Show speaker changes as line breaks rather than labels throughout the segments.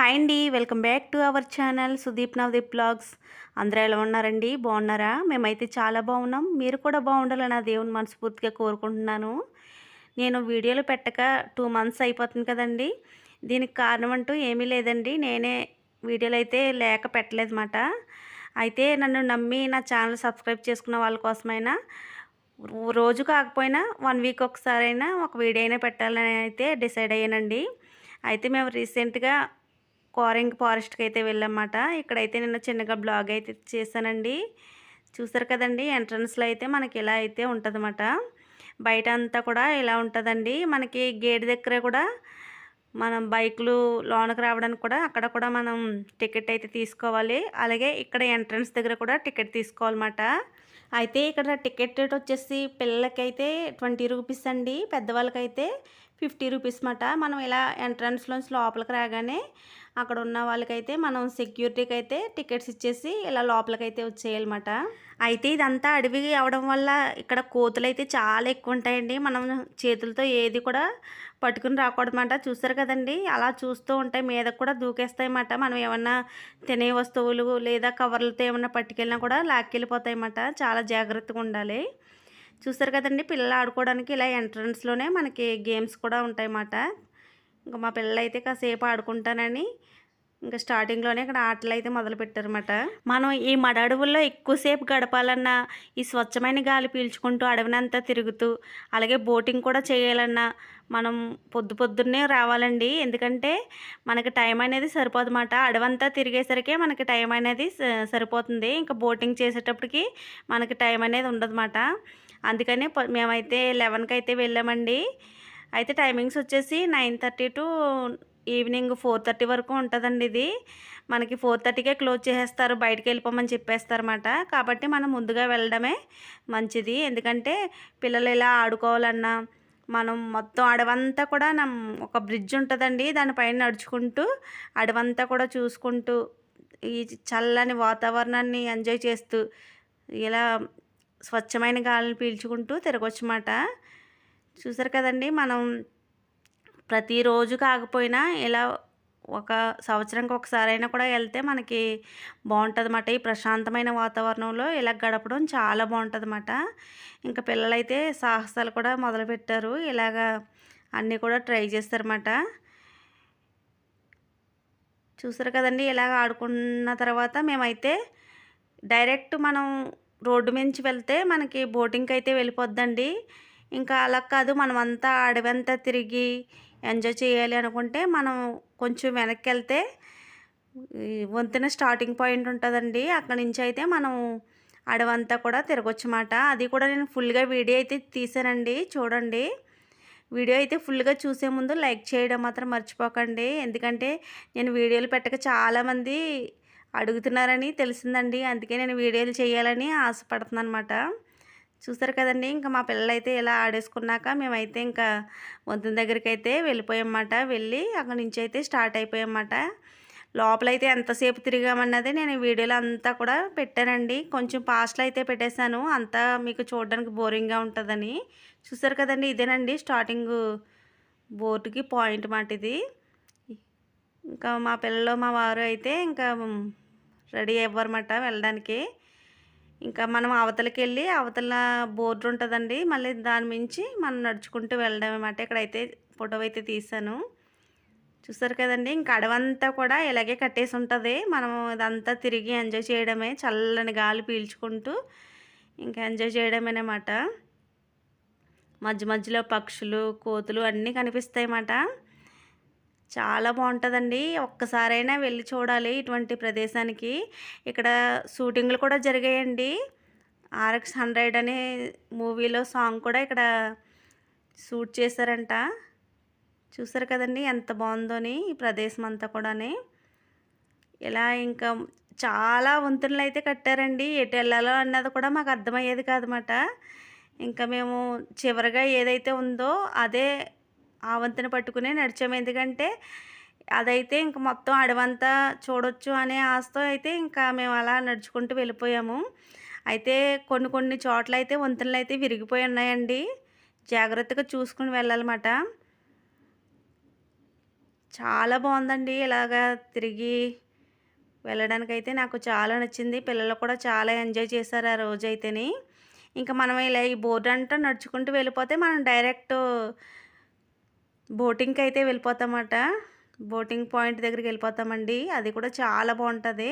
Hi అండి. Welcome back to our channel Sudeep Navdeep blogs. అందరూ ఎలా ఉన్నారండి? బాగున్నారా? మేమైతే చాలా బాగున్నాం. మీరు కూడా బాగుండాలని నా దేవుని మనస్ఫూర్తిగా కోరుకుంటున్నాను. నేను వీడియోలు పెట్టక టూ మంత్స్ అయిపోతుంది కదండి. దీనికి కారణం అంటూ ఏమీ లేదండి. నేనే వీడియోలు అయితే లేక పెట్టలేదన్నమాట. అయితే నన్ను నమ్మి నా ఛానల్ సబ్స్క్రైబ్ చేసుకున్న వాళ్ళ కోసమైనా రోజు కాకపోయినా వన్ వీక్ ఒకసారైనా ఒక వీడియో అయినా పెట్టాలని అయితే డిసైడ్ అయ్యానండి. అయితే మేము రీసెంట్గా కోరింగ్ ఫారెస్ట్కి అయితే వెళ్ళామన్నమాట ఇక్కడైతే నిన్న చిన్నగా బ్లాగ్ అయితే చేశానండి. చూసారు కదండి ఎంట్రన్స్లో అయితే మనకి ఇలా అయితే ఉంటుందన్నమాట. బయట అంతా కూడా ఇలా ఉంటుందండి. మనకి గేట్ దగ్గర కూడా మనం బైకులు లోనకి రావడానికి కూడా అక్కడ కూడా మనం టికెట్ అయితే తీసుకోవాలి. అలాగే ఇక్కడ ఎంట్రన్స్ దగ్గర కూడా టికెట్ తీసుకోవాలన్నమాట. అయితే ఇక్కడ టికెట్ రేట్ వచ్చేసి పిల్లలకైతే ట్వంటీ రూపీస్ అండి పెద్దవాళ్ళకైతే ఫిఫ్టీ రూపీస్ మాట. మనం ఇలా ఎంట్రన్స్లోంచి లోపలికి రాగానే అక్కడ ఉన్న వాళ్ళకైతే మనం సెక్యూరిటీకి అయితే టికెట్స్ ఇచ్చేసి ఇలా లోపలికైతే వచ్చేయాలన్నమాట అయితే ఇదంతా అడవి అవడం వల్ల ఇక్కడ కోతులు అయితే చాలా ఎక్కువ ఉంటాయండి. మనం చేతులతో ఏది కూడా పట్టుకుని రాకూడదన్నమాట చూస్తారు కదండి? అలా చూస్తూ ఉంటాయి మీద కూడా దూకేస్తాయన్నమాట మనం ఏమన్నా తినే వస్తువులు లేదా కవర్లతో ఏమన్నా పట్టుకెళ్ళినా కూడా లాక్కెళ్ళిపోతాయన్నమాట చాలా జాగ్రత్తగా ఉండాలి. చూస్తారు కదండి పిల్లలు ఆడుకోవడానికి ఇలా ఎంట్రన్స్లోనే మనకి గేమ్స్ కూడా ఉంటాయన్నమాట. ఇంకా మా పిల్లలు అయితే కాసేపు ఆడుకుంటానని ఇంకా స్టార్టింగ్లోనే ఇక్కడ ఆటలు అయితే మొదలుపెట్టారన్నమాట. మనం ఈ మడ అడవుల్లో ఎక్కువసేపు గడపాలన్నా ఈ స్వచ్ఛమైన గాలి పీల్చుకుంటూ అడవినంతా తిరుగుతూ అలాగే బోటింగ్ కూడా చేయాలన్నా మనం పొద్దు పొద్దున్నే రావాలండి. ఎందుకంటే మనకి టైం అనేది సరిపోదన్నమాట. అడవంతా తిరిగేసరికి మనకి టైం అనేది స- సరిపోతుంది. ఇంకా బోటింగ్ చేసేటప్పటికి మనకి టైం అనేది ఉండదన్నమాట. అందుకనే మేమైతే లెవెన్కి అయితే వెళ్ళామండి. అయితే టైమింగ్స్ వచ్చేసి nine thirty to evening four thirty వరకు ఉంటుందండి ఇది. మనకి ఫోర్ థర్టీకే క్లోజ్ చేసేస్తారు బయటకు వెళ్ళిపోమని చెప్పేస్తారన్నమాట. కాబట్టి మనం ముందుగా వెళ్ళడమే మంచిది. ఎందుకంటే పిల్లలు ఇలా ఆడుకోవాలన్నా మనం మొత్తం అడవంతా కూడా నమ్ ఒక బ్రిడ్జ్ ఉంటుందండి. దానిపైన నడుచుకుంటూ అడవంతా కూడా చూసుకుంటూ ఈ చల్లని వాతావరణాన్ని ఎంజాయ్ చేస్తూ ఇలా స్వచ్ఛమైన గాలిని పీల్చుకుంటూ తిరగొచ్చమాట. చూసారు కదండి మనం ప్రతిరోజు కాకపోయినా ఇలా ఒక సంవత్సరంకి ఒకసారైనా కూడా వెళ్తే మనకి బాగుంటుందన్నమాట. ఈ ప్రశాంతమైన వాతావరణంలో ఇలా గడపడం చాలా బాగుంటుందన్నమాట. ఇంకా పిల్లలైతే సాహసాలు కూడా మొదలుపెట్టారు. ఇలాగా అన్నీ కూడా ట్రై చేస్తారన్నమాట. చూసారు కదండి ఇలాగ ఆడుకున్న తర్వాత మేమైతే డైరెక్ట్ మనం రోడ్డు మించి వెళ్తే మనకి బోటింగ్కి అయితే వెళ్ళిపోద్దండి. ఇంకా అలా కాదు మనమంతా అంతా అడవంతా తిరిగి ఎంజాయ్ చేయాలి అనుకుంటే మనం కొంచెం వెనక్కి వెళ్తే వంతెన స్టార్టింగ్ పాయింట్ ఉంటుందండి. అక్కడి నుంచి అయితే మనం అడవంతా కూడా తిరగొచ్చమాట. అది కూడా నేను ఫుల్గా వీడియో అయితే తీసానండి చూడండి. వీడియో అయితే ఫుల్గా చూసే ముందు లైక్ చేయడం మాత్రం మర్చిపోకండి. ఎందుకంటే నేను వీడియోలు పెట్టక చాలామంది అడుగుతున్నారని తెలిసిందండి. అందుకే నేను వీడియోలు చేయాలని ఆశపడుతున్నాను అనమాట చూసారు కదండి ఇంకా మా పిల్లలు అయితే ఇలా ఆడేసుకున్నాక మేమైతే ఇంకా వంతెన దగ్గరికి అయితే వెళ్ళిపోయామన్నమాట. వెళ్ళి అక్కడి నుంచి అయితే స్టార్ట్ అయిపోయామన్నమాట. లోపలైతే ఎంతసేపు తిరిగామన్నది నేను వీడియోలు వీడియోలో అంతా కూడా పెట్టానండి. కొంచెం పాస్ట్లో అయితే పెట్టేశాను. అంతా మీకు చూడడానికి బోరింగ్గా ఉంటుందని. చూసారు కదండి ఇదేనండి స్టార్టింగ్ బోర్డుకి పాయింట్ మాట ఇది. ఇంకా మా పిల్లలు మా వారు అయితే ఇంకా రెడీ అవ్వరమాట వెళ్ళడానికి. ఇంకా మనం అవతలకి వెళ్ళి అవతల బోర్డు ఉంటుందండి. మళ్ళీ దాని మించి మనం నడుచుకుంటూ వెళ్ళడం అనమాట ఇక్కడైతే ఫోటో అయితే తీసాను చూసారు కదండి ఇంకా అడవంతా కూడా ఇలాగే కట్టేసి ఉంటుంది. మనం ఇదంతా తిరిగి ఎంజాయ్ చేయడమే చల్లని గాలి పీల్చుకుంటూ ఇంకా ఎంజాయ్ చేయడమేనమాట మధ్య మధ్యలో పక్షులు కోతులు అన్నీ కనిపిస్తాయి అన్నమాట. చాలా బాగుంటుందండి. ఒక్కసారైనా వెళ్ళి చూడాలి ఇటువంటి ప్రదేశానికి. ఇక్కడ షూటింగ్లు కూడా జరిగాయండి. ఆర్ఎక్స్ హండ్రెడ్ అనే మూవీలో సాంగ్ కూడా ఇక్కడ షూట్ చేశారంట. చూసారు కదండి ఎంత బాగుందోని ఈ ప్రదేశం అంతా కూడాని. ఇలా ఇంకా చాలా వంతులు అయితే కట్టారండి. ఎటు వెళ్ళాలో అన్నది కూడా మాకు అర్థమయ్యేది కాదన్నమాట. ఇంకా మేము చివరిగా ఏదైతే ఉందో అదే ఆ వంతెన పట్టుకునే నడిచాము. ఎందుకంటే అదైతే ఇంక మొత్తం అడవంతా చూడొచ్చు అనే ఆశతో అయితే ఇంకా మేము అలా నడుచుకుంటూ వెళ్ళిపోయాము. అయితే కొన్ని కొన్ని చోట్ల అయితే వంతెనలు అయితే విరిగిపోయి ఉన్నాయండి. జాగ్రత్తగా చూసుకుని వెళ్ళాలన్నమాట. చాలా బాగుందండి ఇలాగా తిరిగి వెళ్ళడానికి అయితే నాకు చాలా నచ్చింది. పిల్లలు కూడా చాలా ఎంజాయ్ చేశారు ఆ రోజైతేని. ఇంకా మనం ఇలా ఈ బోర్డు అంతా నడుచుకుంటూ వెళ్ళిపోతే మనం డైరెక్ట్ బోటింగ్కి అయితే వెళ్ళిపోతామట. బోటింగ్ పాయింట్ దగ్గరికి వెళ్ళిపోతామండి. అది కూడా చాలా బాగుంటుంది.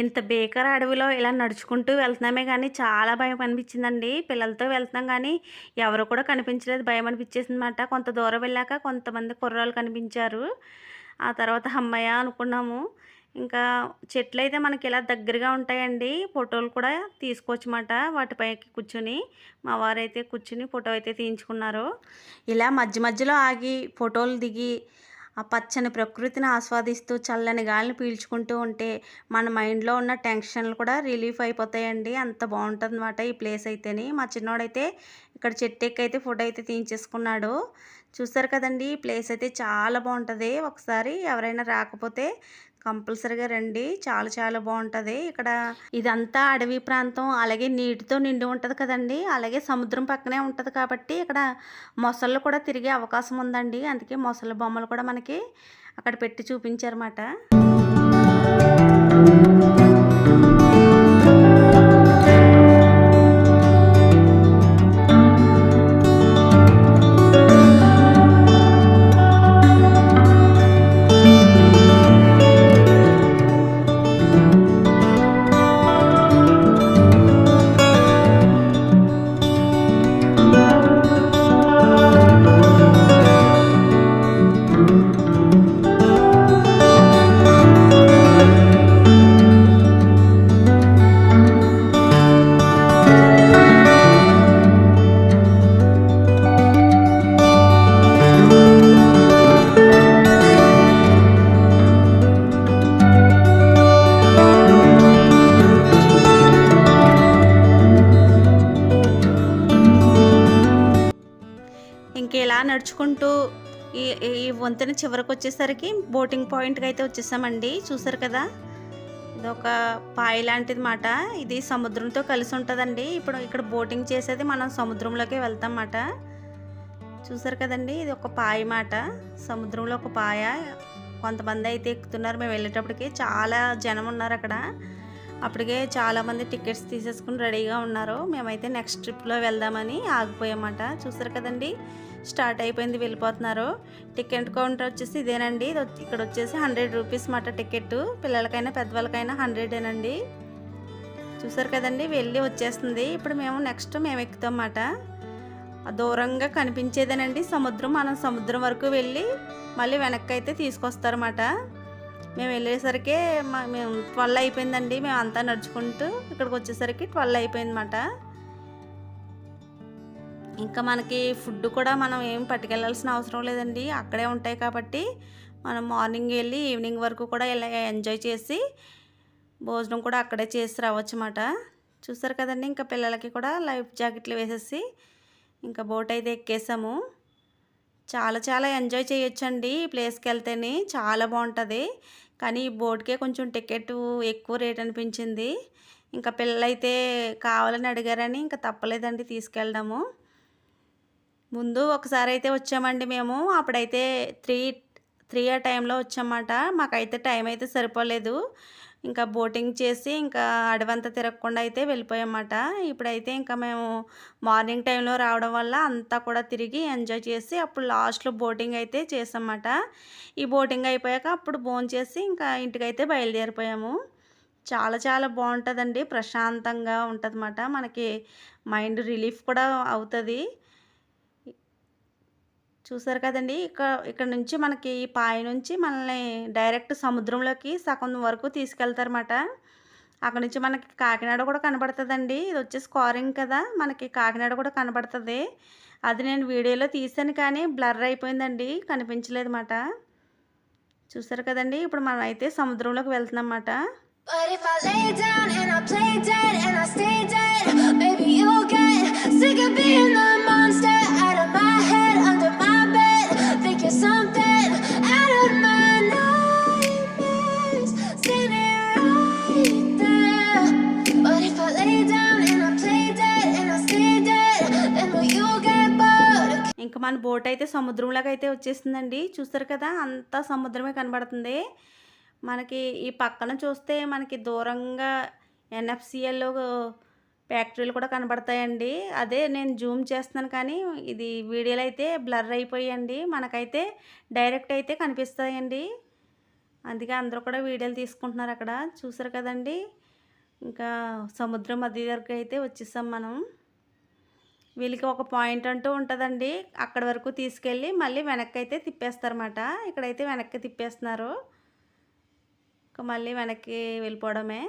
ఇంత బేకర్ అడవిలో ఇలా నడుచుకుంటూ వెళ్తున్నామే కానీ చాలా భయం అనిపించిందండి. పిల్లలతో వెళ్తున్నాం కానీ ఎవరు కూడా కనిపించలేదు. భయం అనిపించేసిందన్నమాట. కొంత దూరం వెళ్ళాక కొంతమంది కుర్రాళ్ళు కనిపించారు. ఆ తర్వాత అమ్మయ్య అనుకున్నాము. ఇంకా చెట్లు అయితే మనకి ఇలా దగ్గరగా ఉంటాయండి. ఫోటోలు కూడా తీసుకోవచ్చమాట వాటిపైకి కూర్చుని. మా వారైతే కూర్చుని ఫోటో అయితే తీయించుకున్నారు. ఇలా మధ్య మధ్యలో ఆగి ఫోటోలు దిగి ఆ పచ్చని ప్రకృతిని ఆస్వాదిస్తూ చల్లని గాలిని పీల్చుకుంటూ ఉంటే మన మైండ్లో ఉన్న టెన్షన్లు కూడా రిలీఫ్ అయిపోతాయండి. అంత బాగుంటుంది అనమాట ఈ ప్లేస్ అయితేని. మా చిన్నోడైతే ఇక్కడ చెట్టెక్కి అయితే ఫోటో అయితే తీయించేసుకున్నాడు. చూసారు కదండి ఈ ప్లేస్ అయితే చాలా బాగుంటుంది. ఒకసారి ఎవరైనా రాకపోతే కంపల్సరీగా రండి. చాలా చాలా బాగుంటుంది. ఇక్కడ ఇదంతా అడవి ప్రాంతం. అలాగే నీటితో నిండి ఉంటుంది కదండి. అలాగే సముద్రం పక్కనే ఉంటుంది కాబట్టి ఇక్కడ మొసళ్ళు కూడా తిరిగే అవకాశం ఉందండి. అందుకే మొసళ్ళ బొమ్మలు కూడా మనకి అక్కడ పెట్టి చూపించారన్నమాట. నడుచుకుంటూ ఈ ఈ వంతెన చివరికి వచ్చేసరికి బోటింగ్ పాయింట్కి అయితే వచ్చేసామండి. చూసారు కదా? ఇది ఒక పాయ లాంటిది మాట. ఇది సముద్రంతో కలిసి ఉంటుందండి. ఇప్పుడు ఇక్కడ బోటింగ్ చేసేది మనం సముద్రంలోకి వెళ్తాం మాట. చూసారు కదండి? ఇది ఒక పాయ మాట. సముద్రంలో ఒక పాయ. కొంతమంది అయితే ఎక్కుతున్నారు. మేము వెళ్ళేటప్పటికి చాలా జనం ఉన్నారు అక్కడ. అప్పటికే చాలామంది టికెట్స్ తీసేసుకుని రెడీగా ఉన్నారు. మేమైతే నెక్స్ట్ ట్రిప్లో వెళ్దామని ఆగిపోయామాట చూసారు కదండి? స్టార్ట్ అయిపోయింది వెళ్ళిపోతున్నారు. టికెట్ కౌంటర్ వచ్చేసి ఇదేనండి. ఇక్కడ వచ్చేసి హండ్రెడ్ రూపీస్ మాట టికెట్. పిల్లలకైనా పెద్దవాళ్ళకైనా హండ్రెడేనండి చూసారు కదండి వెళ్ళి వచ్చేస్తుంది. ఇప్పుడు మేము నెక్స్ట్ మేము ఎక్కుతాం మాట. దూరంగా కనిపించేదేనండి సముద్రం. మనం సముద్రం వరకు వెళ్ళి మళ్ళీ వెనక్కి అయితే తీసుకొస్తారన్నమాట మేము వెళ్ళేసరికి మా మేము ట్వెల్వ్ అయిపోయిందండి. మేము అంతా నడుచుకుంటూ ఇక్కడికి వచ్చేసరికి ట్వెల్వ్ అయిపోయిందన్నమాట ఇంకా మనకి ఫుడ్ కూడా మనం ఏం పట్టుకెళ్ళాల్సిన అవసరం లేదండి. అక్కడే ఉంటాయి కాబట్టి మనం మార్నింగ్ వెళ్ళి ఈవినింగ్ వరకు కూడా ఇలా ఎంజాయ్ చేసి భోజనం కూడా అక్కడే చేసి రావచ్చు అన్నమాట చూసారు కదండి ఇంకా పిల్లలకి కూడా లైఫ్ జాకెట్లు వేసేసి ఇంకా బోట్ అయితే ఎక్కేసాము. చాలా చాలా ఎంజాయ్ చేయొచ్చండి ఈ ప్లేస్కి వెళ్తేనే. చాలా బాగుంటుంది. కానీ ఈ బోట్కే కొంచెం టికెట్ ఎక్కువ రేట్ అనిపించింది. ఇంకా పిల్లలైతే కావాలని అడిగారని ఇంకా తప్పలేదండి తీసుకెళ్ళడము. ముందు ఒకసారి అయితే వచ్చామండి మేము. అప్పుడైతే త్రీ త్రీ ఆ టైంలో వచ్చామాట. మాకైతే టైం అయితే సరిపోలేదు. ఇంకా బోటింగ్ చేసి ఇంకా అడవంతా తిరగకుండా అయితే వెళ్ళిపోయామాట. ఇప్పుడైతే ఇంకా మేము మార్నింగ్ టైంలో రావడం వల్ల అంతా కూడా తిరిగి ఎంజాయ్ చేసి అప్పుడు లాస్ట్లో బోటింగ్ అయితే చేసామాట. ఈ బోటింగ్ అయిపోయాక అప్పుడు బోన్ చేసి ఇంకా ఇంటికైతే బయలుదేరిపోయాము. చాలా చాలా బాగుంటుందండి. ప్రశాంతంగా ఉంటుందన్నమాట. మనకి మైండ్ రిలీఫ్ కూడా అవుతుంది. చూసారు కదండి. ఇక్కడ ఇక్కడ నుంచి మనకి ఈ పాయ నుంచి మనల్ని డైరెక్ట్ సముద్రంలోకి సగం వరకు తీసుకెళ్తారన్నమాట. అక్కడ నుంచి మనకి కాకినాడ కూడా కనబడుతుందండి. ఇది వచ్చేసి స్కోరింగ్ కదా మనకి కాకినాడ కూడా కనబడుతుంది. అది నేను వీడియోలో తీసాను కానీ బ్లర్ అయిపోయిందండి కనిపించలేదు అన్నమాట చూసారు కదండి ఇప్పుడు మనం అయితే సముద్రంలోకి వెళ్తున్నాం అన్నమాట
But if I lay down and I play dead and I stay dead, baby, you'll get sick of being the
ఇంకా మన బోట్ అయితే సముద్రంలాగా అయితే వచ్చేసిందండి చూస్తారు కదా? అంతా సముద్రమే కనబడుతుంది. మనకి ఈ పక్కన చూస్తే మనకి దూరంగా ఎన్ఎఫ్సిఎల్ ఫ్యాక్టరీలు కూడా కనబడతాయండి. అదే నేను జూమ్ చేస్తున్నాను కానీ ఇది వీడియోలు అయితే బ్లర్ అయిపోయాయండి మనకైతే డైరెక్ట్ అయితే కనిపిస్తాయండి. అందుకే అందరూ కూడా వీడియోలు తీసుకుంటున్నారు అక్కడ. చూసారు కదండి? ఇంకా సముద్రం మధ్య దగ్గరికి అయితే వచ్చేసాం మనం. వీళ్ళకి ఒక పాయింట్ అంటూ ఉంటుందండి. అక్కడి వరకు తీసుకెళ్ళి మళ్ళీ వెనక్కి అయితే తిప్పేస్తారన్నమాట. ఇక్కడైతే వెనక్కి తిప్పేస్తున్నారు. మళ్ళీ వెనక్కి వెళ్ళిపోవడమే.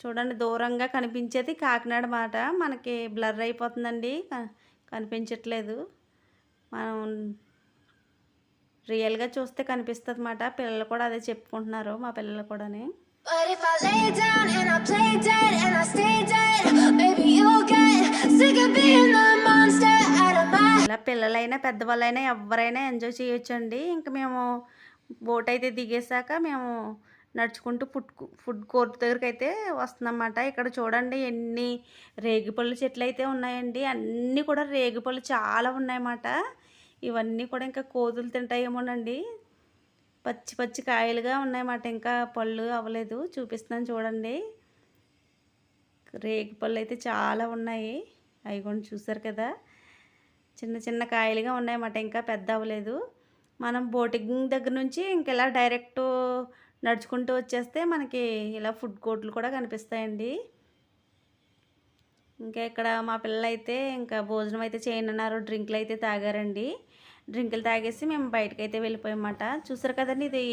చూడండి దూరంగా కనిపించేది కాకినాడ మాట. మనకి బ్లర్ అయిపోతుందండి. కనిపించట్లేదు. మనం రియల్గా చూస్తే కనిపిస్తుంది అన్నమాట పిల్లలు కూడా అదే చెప్పుకుంటున్నారు మా పిల్లలు కూడాని. ఇలా పిల్లలైనా పెద్దవాళ్ళైనా ఎవరైనా ఎంజాయ్ చేయొచ్చండి. ఇంకా మేము బోట్ అయితే దిగేసాక మేము నడుచుకుంటూ ఫుడ్ ఫుడ్ కోర్ట్ దగ్గరికి అయితే వస్తుందన్నమాట. ఇక్కడ చూడండి ఎన్ని రేగిపళ్ళు చెట్లు అయితే ఉన్నాయండి. అన్నీ కూడా రేగిపళ్ళు చాలా ఉన్నాయన్నమాట. ఇవన్నీ కూడా ఇంకా కోతులు తింటాయేమోనండి. పచ్చి పచ్చి కాయలుగా ఉన్నాయన్నమాట. ఇంకా పళ్ళు అవ్వలేదు. చూపిస్తున్నాను చూడండి. రేగి పళ్ళు అయితే చాలా ఉన్నాయి. అవి కూడా చూసారు కదా. చిన్న చిన్న కాయలుగా ఉన్నాయన్నమాట. ఇంకా పెద్ద అవ్వలేదు. మనం బోటింగ్ దగ్గర నుంచి ఇంకెలా డైరెక్ట్ నడుచుకుంటూ వచ్చేస్తే మనకి ఇలా ఫుడ్ కోర్ట్లు కూడా కనిపిస్తాయండి. ఇంకా ఇక్కడ మా పిల్లలు అయితే ఇంకా భోజనం అయితే చేయనున్నారు. డ్రింకులు అయితే తాగారండి. డ్రింకులు తాగేసి మేము బయటకు అయితే వెళ్ళిపోయామన్నమాట. చూసారు కదండి ఇది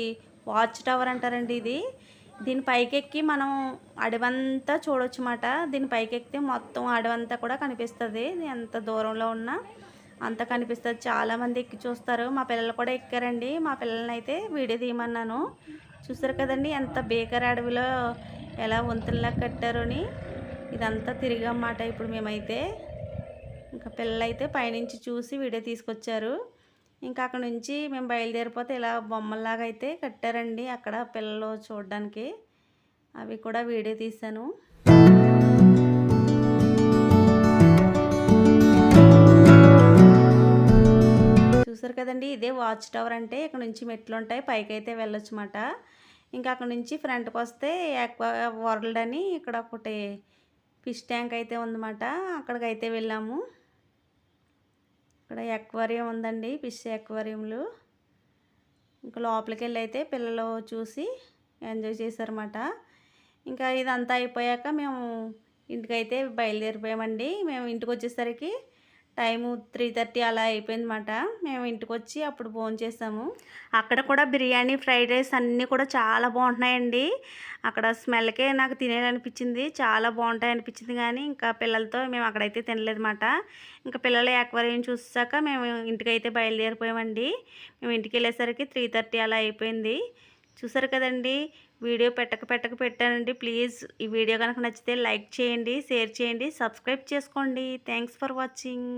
వాచ్ టవర్ అంటారండి ఇది. దీని పైకెక్కి మనం అడవంతా చూడొచ్చు అన్నమాట. దీని పైకి ఎక్కితే మొత్తం అడవంతా కూడా కనిపిస్తుంది. ఎంత దూరంలో ఉన్నా అంత కనిపిస్తుంది. చాలామంది ఎక్కి చూస్తారు. మా పిల్లలు కూడా ఎక్కారండి. మా పిల్లల్ని అయితే వీడియో తీయమన్నాను. చూసారు కదండి ఎంత బేకర్ అడవిలో ఎలా వంతుల్లా కట్టారు అని. ఇదంతా తిరిగమాట ఇప్పుడు మేమైతే. ఇంకా పిల్లలైతే పైనుంచి చూసి వీడియో తీసుకొచ్చారు. ఇంకా అక్కడ నుంచి మేము బయలుదేరిపోతే ఇలా బొమ్మల్లాగా అయితే కట్టారండి అక్కడ పిల్లలు చూడడానికి. అవి కూడా వీడియో తీశాను. చూసారు కదండి? ఇదే వాచ్ టవర్ అంటే ఇక్కడ నుంచి మెట్లు ఉంటాయి పైకి అయితే వెళ్ళొచ్చు అన్నమాట ఇంకా అక్కడ నుంచి ఫ్రంట్కి వస్తే ఎక్వా వరల్డ్ అని ఇక్కడ ఒకటి ఫిష్ ట్యాంక్ అయితే ఉందన్నమాట. అక్కడికి అయితే వెళ్ళాము. ఇక్కడ ఎక్వేరియం ఉందండి ఫిష్ ఎక్వేరియంలు ఇంకా లోపలికి వెళ్ళి అయితే పిల్లలు చూసి ఎంజాయ్ చేశారన్నమాట. ఇంకా ఇదంతా అయిపోయాక మేము ఇంటికైతే బయలుదేరిపోయామండి. మేము ఇంటికి వచ్చేసరికి టైము త్రీ థర్టీ అలా అయిపోయిందన్నమాట. మేము ఇంటికి వచ్చి అప్పుడు ఫోన్ చేసాము. అక్కడ కూడా బిర్యానీ ఫ్రైడ్ రైస్ అన్నీ కూడా చాలా బాగుంటున్నాయండి. అక్కడ స్మెల్కే నాకు తినేయాలనిపించింది. చాలా బాగుంటాయి అనిపించింది కానీ ఇంకా పిల్లలతో మేము అక్కడైతే తినలేదన్నమాట. ఇంకా పిల్లలు ఎక్వేరియం చూసాక మేము ఇంటికైతే బయలుదేరిపోయామండి. మేము ఇంటికి వెళ్ళేసరికి త్రీ థర్టీ అలా అయిపోయింది. చూసారు కదండి వీడియో పెట్టక పెట్టక పెట్టానండి. ప్లీజ్ ఈ వీడియో కనుక నచ్చితే లైక్ చేయండి షేర్ చేయండి సబ్స్క్రైబ్ చేసుకోండి. Thanks for watching.